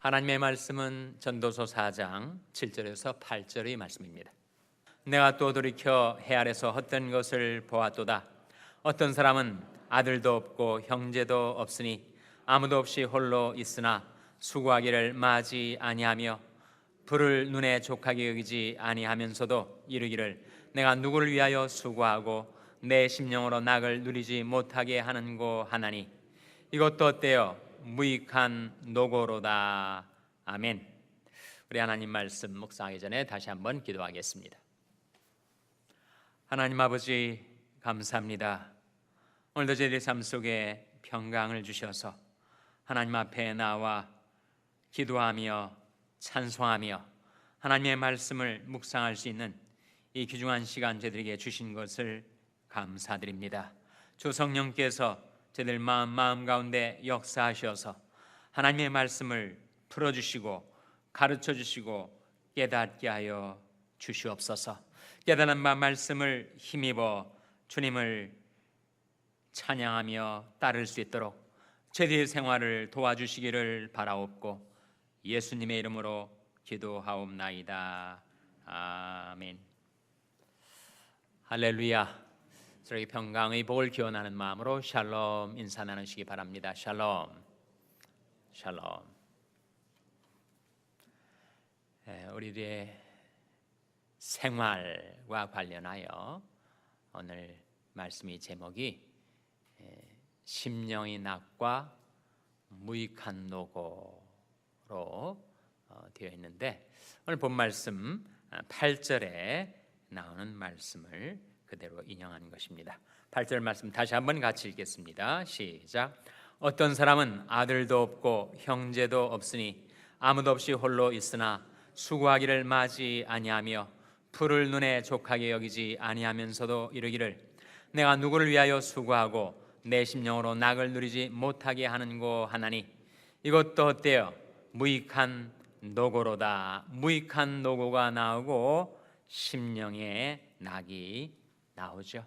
하나님의 말씀은 전도서 4장 7절에서 8절의 말씀입니다. 내가 또 돌이켜 해 아래서 헛된 것을 보았도다. 어떤 사람은 아들도 없고 형제도 없으니 아무도 없이 홀로 있으나 수고하기를 마지 아니하며 불을 눈에 족하게 여기지 아니하면서도 이르기를 내가 누구를 위하여 수고하고 내 심령으로 낙을 누리지 못하게 하는고 하나니 이것도 어때요? 무익한 노고로다. 아멘. 우리 하나님 말씀 묵상하기 전에 다시 한번 기도하겠습니다. 하나님 아버지 감사합니다. 오늘도 저희들 삶 속에 평강을 주셔서 하나님 앞에 나와 기도하며 찬송하며 하나님의 말씀을 묵상할 수 있는 이 귀중한 시간 저희들에게 주신 것을 감사드립니다. 주 성령께서 저희들 마음 마음 가운데 역사하셔서 하나님의 말씀을 풀어 주시고 가르쳐 주시고 깨닫게 하여 주시옵소서. 깨달은 바 말씀을 힘입어 주님을 찬양하며 따를 수 있도록 제디의 생활을 도와주시기를 바라옵고 예수님의 이름으로 기도하옵나이다. 아멘. 할렐루야. 저희 평강의 복을 기원하는 마음으로 샬롬 인사 나누시기 바랍니다. 샬롬. 샬롬. 예, 우리들의 생활과 관련하여 오늘 말씀의 제목이 예, 심령의 낙과 무익한 노고로 어, 되어 있는데 오늘 본 말씀 8절에 나오는 말씀을 그대로 인용한 것입니다. 8절 말씀 다시 한번 같이 읽겠습니다. 시작. 어떤 사람은 아들도 없고 형제도 없으니 아무도 없이 홀로 있으나 수고하기를 마지 아니하며 풀을 눈에 족하게 여기지 아니하면서도 이르기를 내가 누구를 위하여 수고하고 내 심령으로 낙을 누리지 못하게 하는고 하나니 이것도 어때요? 무익한 노고로다. 무익한 노고가 나오고 심령의 낙이 나오죠.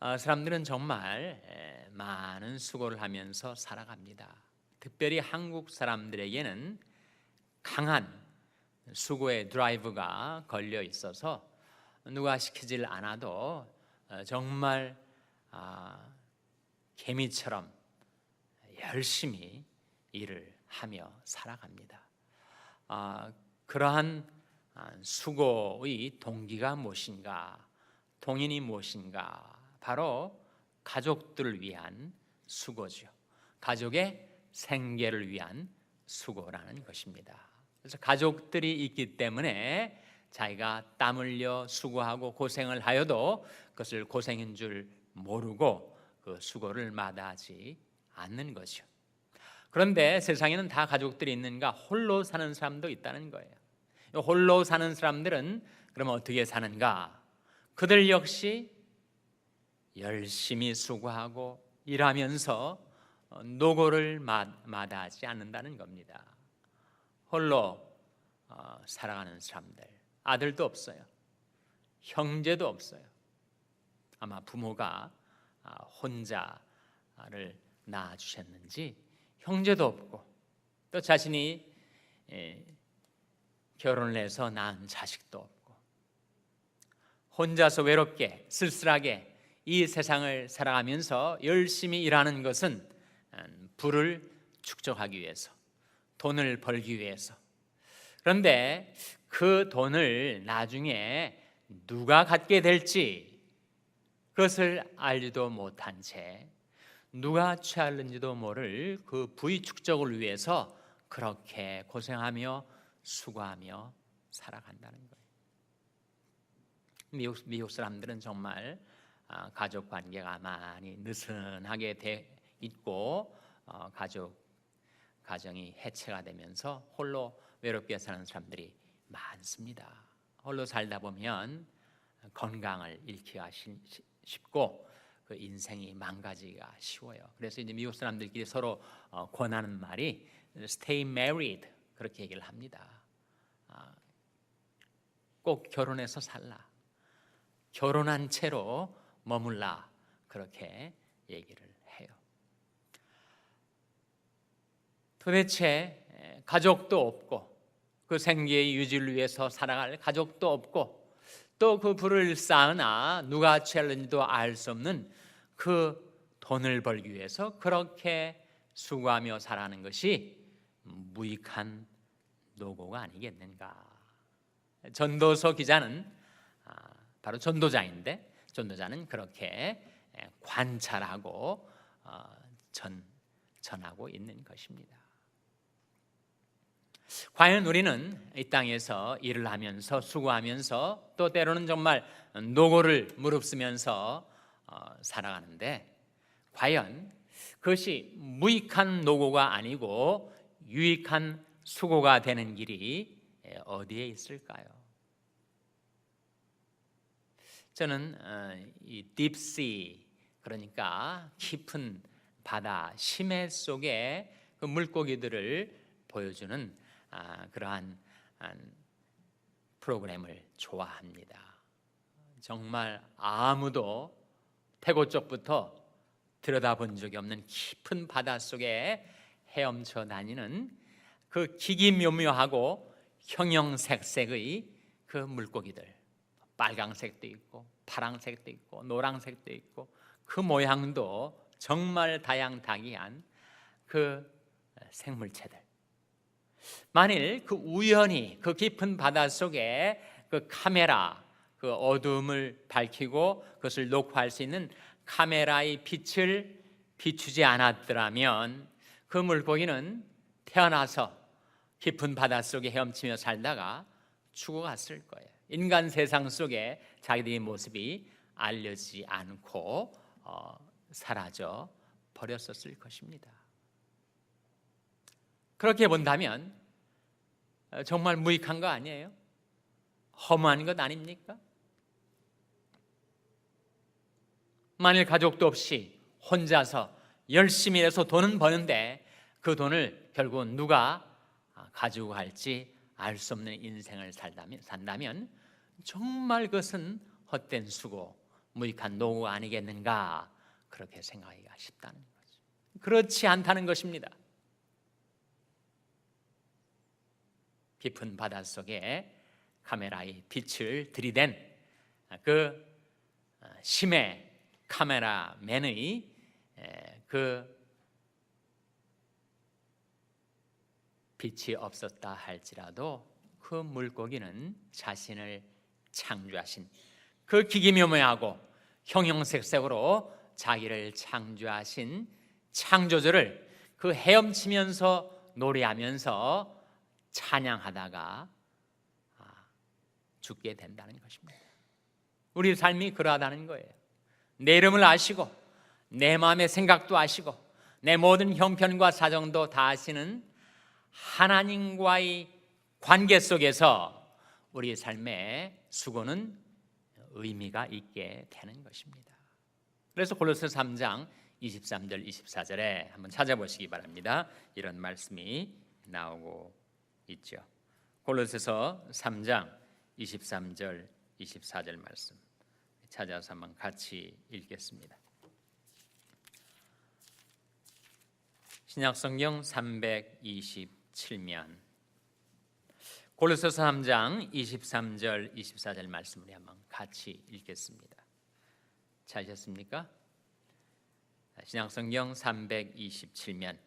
어, 사람들은 정말 에, 많은 수고를 하면서 살아갑니다. 특별히 한국 사람들에게는 강한 수고의 드라이브가 걸려 있어서 누가 시키질 않아도 어, 정말 아, 개미처럼 열심히 일을 하며 살아갑니다. 아, 그러한 아, 수고의 동기가 무엇인가? 동인이 무엇인가? 바로 가족들을 위한 수고죠. 가족의 생계를 위한 수고라는 것입니다. 그래서 가족들이 있기 때문에 자기가 땀 흘려 수고하고 고생을 하여도 그것을 고생인 줄 모르고 그 수고를 마다하지 않는 것이요. 그런데 세상에는 다 가족들이 있는가 홀로 사는 사람도 있다는 거예요. 홀로 사는 사람들은 그럼 어떻게 사는가? 그들 역시 열심히 수고하고 일하면서 노고를 마다하지 않는다는 겁니다. 홀로 어, 살아가는 사람들, 아들도 없어요, 형제도 없어요. 아마 부모가 아, 혼자를 낳아 주셨는지 형제도 없고 또 자신이 예, 결혼을 해서 낳은 자식도 혼자서 외롭게 쓸쓸하게 이 세상을 살아가면서 열심히 일하는 것은 음, 부를 축적하기 위해서 돈을 벌기 위해서 그런데 그 돈을 나중에 누가 갖게 될지 그것을 알지도 못한 채 누가 취할는지도 모를 그 부의 축적을 위해서 그렇게 고생하며 수고하며 살아간다는 거예요. 미국, 미국 사람들은 정말 아, 가족 관계가 많이 느슨하게 돼 있고 어, 가족 가정이 해체가 되면서 홀로 외롭게 사는 사람들이 많습니다. 홀로 살다 보면 건강을 잃기가 쉽고 그 인생이 망가지기가 쉬워요. 그래서 이제 미국 사람들끼리 서로 어, 권하는 말이 stay married 그렇게 얘기를 합니다. 아, 꼭 결혼해서 살라. 결혼한 채로 머물라. 그렇게 얘기를 해요. 도대체 가족도 없고 그 생계의 유지를 위해서 살아갈 가족도 없고 또그 부를 쌓으나 누가 취할는지도 알 수 없는 그 돈을 벌기 위해서 그렇게 수고하며 살아가는 것이 무익한 노고가 아니겠는가. 전도서 기자는 아, 바로 전도자인데 전도자는 그렇게 관찰하고 어, 전 전하고 있는 것입니다. 과연 우리는 이 땅에서 일을 하면서 수고하면서 또 때로는 정말 노고를 무릅쓰면서 어, 살아가는데 과연 그것이 무익한 노고가 아니고 유익한 수고가 되는 길이 어디에 있을까요? 저는 어, 이 딥시 그러니까 깊은 바다 심해 속에 그 물고기들을 보여주는 아, 그러한 프로그램을 좋아합니다. 정말 아무도 태고 쪽부터 들여다본 적이 없는 깊은 바다 속에 헤엄쳐 다니는 그 기기묘묘하고 형형색색의 그 물고기들 빨강색도 있고 파랑색도 있고 노랑색도 있고 그 모양도 정말 다양다기한 그 생물체들 만일 그 우연히 그 깊은 바다 속에 그 카메라 그 어둠을 밝히고 그것을 녹화할 수 있는 카메라의 빛을 비추지 않았더라면 그 물고기는 태어나서 깊은 바다 속에 헤엄치며 살다가 죽어갔을 거예요. 인간 세상 속에 자기들의 모습이 알려지지 않고 어, 사라져 버렸었을 것입니다. 그렇게 본다면 어, 정말 무익한 거 아니에요? 허무한 것 아닙니까? 만일 가족도 없이 혼자서 열심히 해서 돈은 버는데 그 돈을 결국은 누가 가지고 갈지 알 수 없는 인생을 살다면, 산다면 정말 그것은 헛된 수고, 무익한 노후 아니겠는가 그렇게 생각하기가 쉽다는 거죠. 그렇지 않다는 것입니다. 깊은 바다 속에 카메라의 빛을 들이댄 그 심해 카메라맨의 그 빛이 없었다 할지라도 그 물고기는 자신을 창조하신 그 기기묘묘하고 형형색색으로 자기를 창조하신 창조주를 그 헤엄치면서 노래하면서 찬양하다가 아, 죽게 된다는 것입니다. 우리 삶이 그러하다는 거예요. 내 이름을 아시고 내 마음의 생각도 아시고 내 모든 형편과 사정도 다 아시는 하나님과의 관계 속에서 우리 삶의 수고는 의미가 있게 되는 것입니다. 그래서 골로새 3장 23절 24절에 한번 찾아보시기 바랍니다. 이런 말씀이 나오고 있죠. 골로새서 3장 23절 24절 말씀 찾아서 한번 같이 읽겠습니다. 신약 성경 327면 골로새서 3장 23절 24절 말씀을 한번 같이 읽겠습니다. 찾으셨습니까? 신약 성경 327면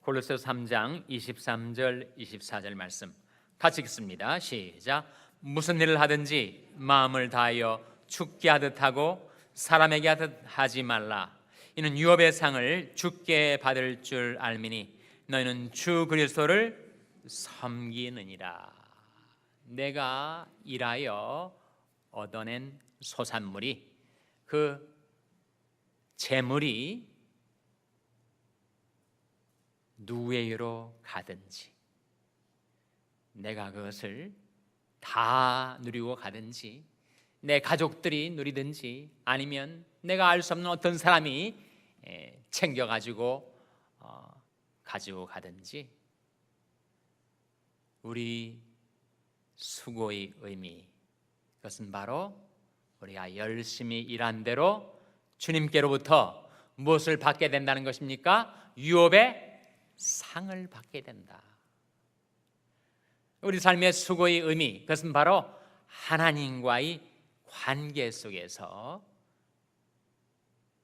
골로새서 3장 23절 24절 말씀 같이 읽습니다. 시작. 무슨 일을 하든지 마음을 다하여 죽게 하듯 하고 사람에게 하듯 하지 말라. 이는 유업의 상을 죽게 받을 줄 알미니 너희는 주 그리스도를 섬기느니라. 내가 일하여 얻어낸 소산물이 그 재물이 누구에게로 가든지 내가 그것을 다 누리고 가든지 내 가족들이 누리든지 아니면 내가 알 수 없는 어떤 사람이 챙겨 가지고 어, 가지고 가든지 우리 수고의 의미 그것은 바로 우리가 열심히 일한 대로 주님께로부터 무엇을 받게 된다는 것입니까? 유업의 상을 받게 된다. 우리 삶의 수고의 의미 그것은 바로 하나님과의 관계 속에서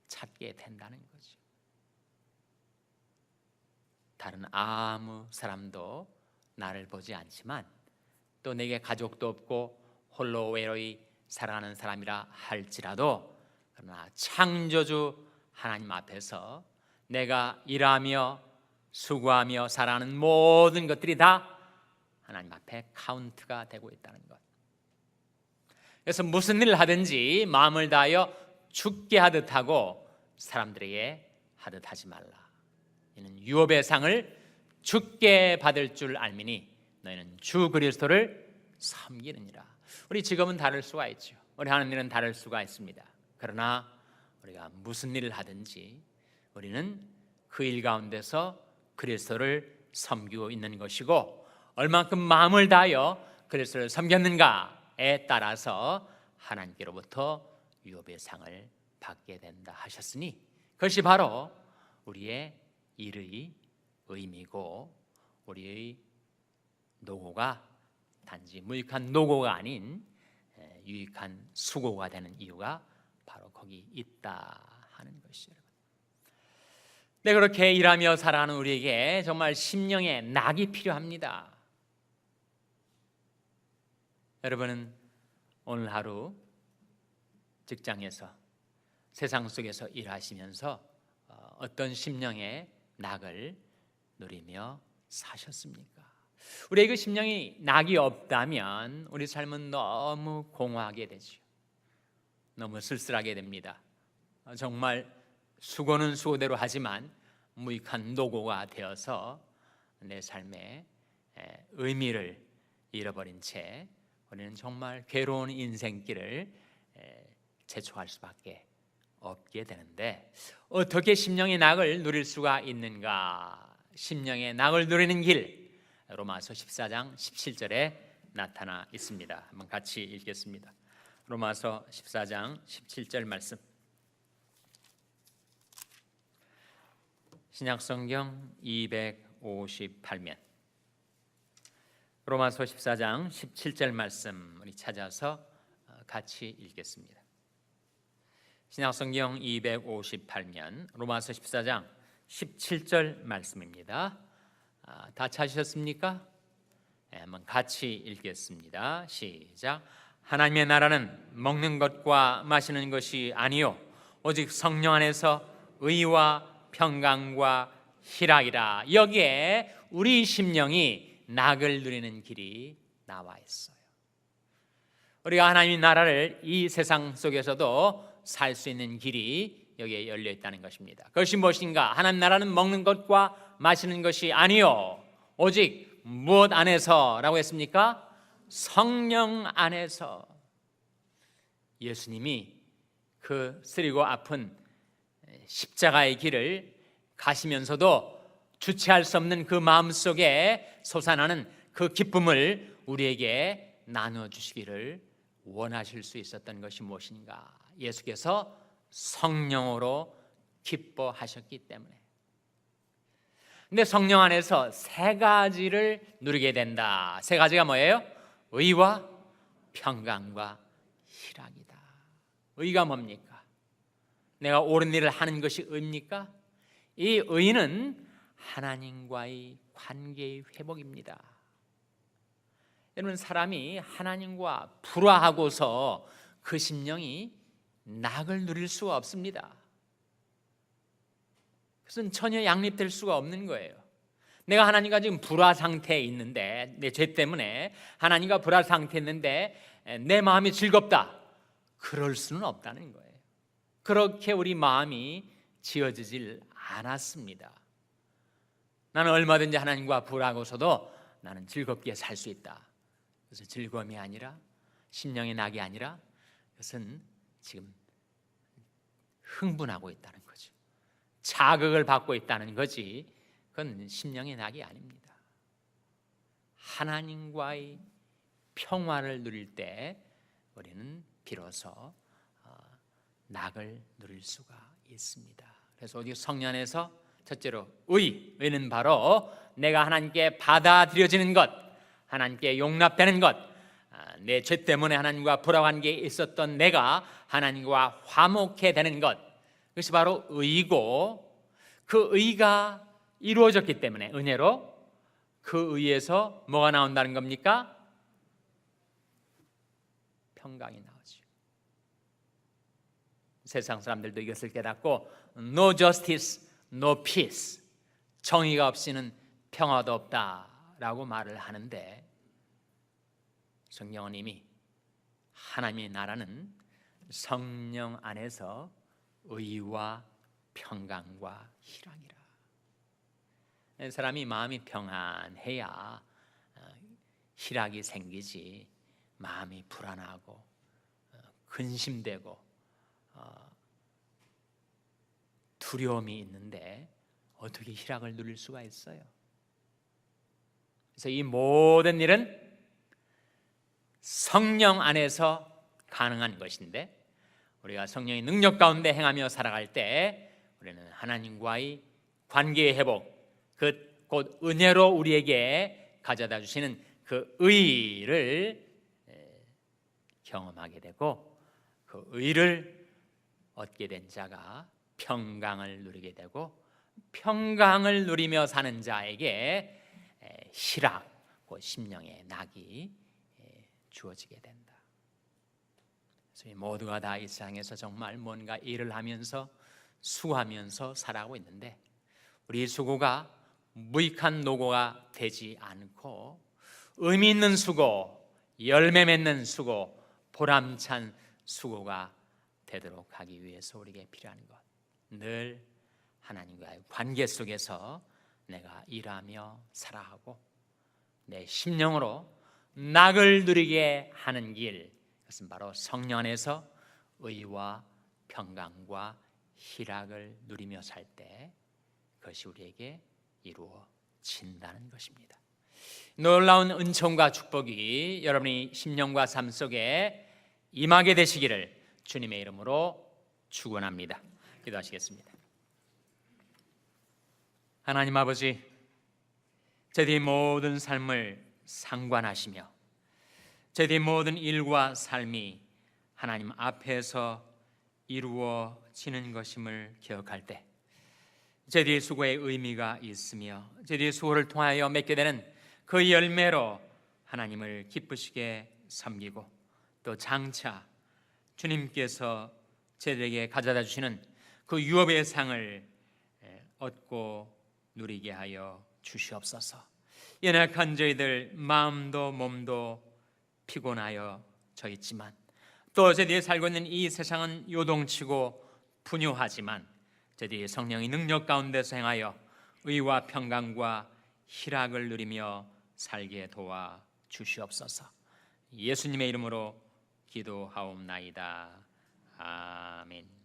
찾게 된다는 거죠. 다른 아무 사람도 나를 보지 않지만 또 내게 가족도 없고 홀로 외로이 살아가는 사람이라 할지라도 그러나 창조주 하나님 앞에서 내가 일하며 수고하며 살아가는 모든 것들이 다 하나님 앞에 카운트가 되고 있다는 것. 그래서 무슨 일을 하든지 마음을 다하여 죽게 하듯 하고 사람들에게 하듯 하지 말라. 이는 유업의 상을 죽게 받을 줄 알미니 너희는 주 그리스도를 섬기느니라. 우리 직업은 다를 수가 있죠. 우리 하는 일은 다를 수가 있습니다. 그러나 우리가 무슨 일을 하든지 우리는 그 일 가운데서 그리스도를 섬기고 있는 것이고 얼만큼 마음을 다하여 그리스도를 섬겼는가에 따라서 하나님께로부터 유업의 상을 받게 된다 하셨으니 그것이 바로 우리의 일의 의미고 우리의 노고가 단지 무익한 노고가 아닌 유익한 수고가 되는 이유가 바로 거기 있다 하는 것이죠. 네, 그렇게 일하며 살아가는 우리에게 정말 심령의 낙이 필요합니다. 여러분은 오늘 하루 직장에서 세상 속에서 일하시면서 어, 어떤 심령의 낙을 누리며 사셨습니까? 우리의 그 심령이 낙이 없다면 우리 삶은 너무 공허하게 되죠. 너무 쓸쓸하게 됩니다. 어, 정말 수고는 수고대로 하지만 무익한 노고가 되어서 내 삶의 의미를 잃어버린 채 우리는 정말 괴로운 인생길을 재촉할 수밖에 없게 되는데 어떻게 심령의 낙을 누릴 수가 있는가? 심령의 낙을 누리는 길 로마서 14장 17절에 나타나 있습니다. 한번 같이 읽겠습니다. 로마서 14장 17절 말씀. 신약성경 258면 로마서 14장 17절 말씀 우리 찾아서 어, 같이 읽겠습니다. 신약성경 258면 로마서 14장 17절 말씀입니다. 아, 다 찾으셨습니까? 네, 한번 같이 읽겠습니다. 시작. 하나님의 나라는 먹는 것과 마시는 것이 아니요 오직 성령 안에서 의와 평강과 희락이라 여기에 우리 심령이 낙을 누리는 길이 나와 있어요. 우리가 하나님의 나라를 이 세상 속에서도 살 수 있는 길이 여기에 열려 있다는 것입니다. 그것이 무엇인가? 하나님 나라는 먹는 것과 마시는 것이 아니요 오직 무엇 안에서라고 했습니까? 성령 안에서 예수님이 그 쓰리고 아픈 십자가의 길을 가시면서도 주체할 수 없는 그 마음 속에 솟아나는 그 기쁨을 우리에게 나누어 주시기를 원하실 수 있었던 것이 무엇인가? 예수께서 성령으로 기뻐하셨기 때문에. 근데 성령 안에서 세 가지를 누리게 된다. 세 가지가 뭐예요? 의와 평강과 희락이다. 의가 뭡니까? 내가 옳은 일을 하는 것이 의입니까? 이 의는 하나님과의 관계의 회복입니다. 여러분 사람이 하나님과 불화하고서 그 심령이 낙을 누릴 수가 없습니다. 그것은 전혀 양립될 수가 없는 거예요. 내가 하나님과 지금 불화 상태에 있는데 내 죄 때문에 하나님과 불화 상태에 있는데 내 마음이 즐겁다. 그럴 수는 없다는 거예요. 그렇게 우리 마음이 지어지질 않았습니다. 나는 얼마든지 하나님과 불하고서도 나는 즐겁게 살 수 있다. 그래서 즐거움이 아니라 심령의 낙이 아니라 그것은 지금 흥분하고 있다는 거죠. 자극을 받고 있다는 거지. 그건 심령의 낙이 아닙니다. 하나님과의 평화를 누릴 때 우리는 비로소 낙을 누릴 수가 있습니다. 그래서 어디 성년에서 첫째로 의, 의는 바로 내가 하나님께 받아들여지는 것, 하나님께 용납되는 것, 아, 내 죄 때문에 하나님과 불화관계에 있었던 내가 하나님과 화목해 되는 것, 그것이 바로 의고 그 의가 이루어졌기 때문에 은혜로 그 의에서 뭐가 나온다는 겁니까? 평강이 나오죠. 세상 사람들도 이것을 깨닫고 no justice, no peace. 정의가 없이는 평화도 없다라고 말을 하는데 성령은 이미 하나님의 나라는 성령 안에서 의와 평강과 희락이라. 사람이 마음이 평안해야 어, 희락이 생기지 마음이 불안하고 어, 근심되고 어, 두려움이 있는데 어떻게 희락을 누릴 수가 있어요? 그래서 이 모든 일은 성령 안에서 가능한 것인데 우리가 성령의 능력 가운데 행하며 살아갈 때 우리는 하나님과의 관계의 회복, 그 곧 은혜로 우리에게 가져다 주시는 그 의를 경험하게 되고 그 의를 얻게 된 자가 평강을 누리게 되고 평강을 누리며 사는 자에게 희락, 그 심령의 낙이 주어지게 된다. 그래서 모두가 다 이 세상에서 정말 뭔가 일을 하면서 수고하면서 살아가고 있는데 우리 수고가 무익한 노고가 되지 않고 의미 있는 수고, 열매 맺는 수고, 보람찬 수고가 되도록 하기 위해서 우리에게 필요한 것. 늘 하나님과의 관계 속에서 내가 일하며 살아가고 내 심령으로 낙을 누리게 하는 길 그것은 바로 성령 안에서 의와 평강과 희락을 누리며 살 때 그것이 우리에게 이루어진다는 것입니다. 놀라운 은총과 축복이 여러분의 심령과 삶 속에 임하게 되시기를 주님의 이름으로 축원합니다. 기도하시겠습니다. 하나님 아버지, 저희의 모든 삶을 상관하시며 저희의 모든 일과 삶이 하나님 앞에서 이루어지는 것임을 기억할 때 저희의 수고의 의미가 있으며 저희의 수고를 통하여 맺게 되는 그 열매로 하나님을 기쁘시게 섬기고 또 장차 주님께서 저희에게 가져다 주시는 그 유업의 상을 얻고 누리게 하여 주시옵소서. 연약한 저희들 마음도 몸도 피곤하여 져 있지만 또 저희들이 살고 있는 이 세상은 요동치고 분유하지만 저희들이 성령의 능력 가운데서 행하여 의와 평강과 희락을 누리며 살게 도와 주시옵소서. 예수님의 이름으로 기도하옵나이다. 아멘.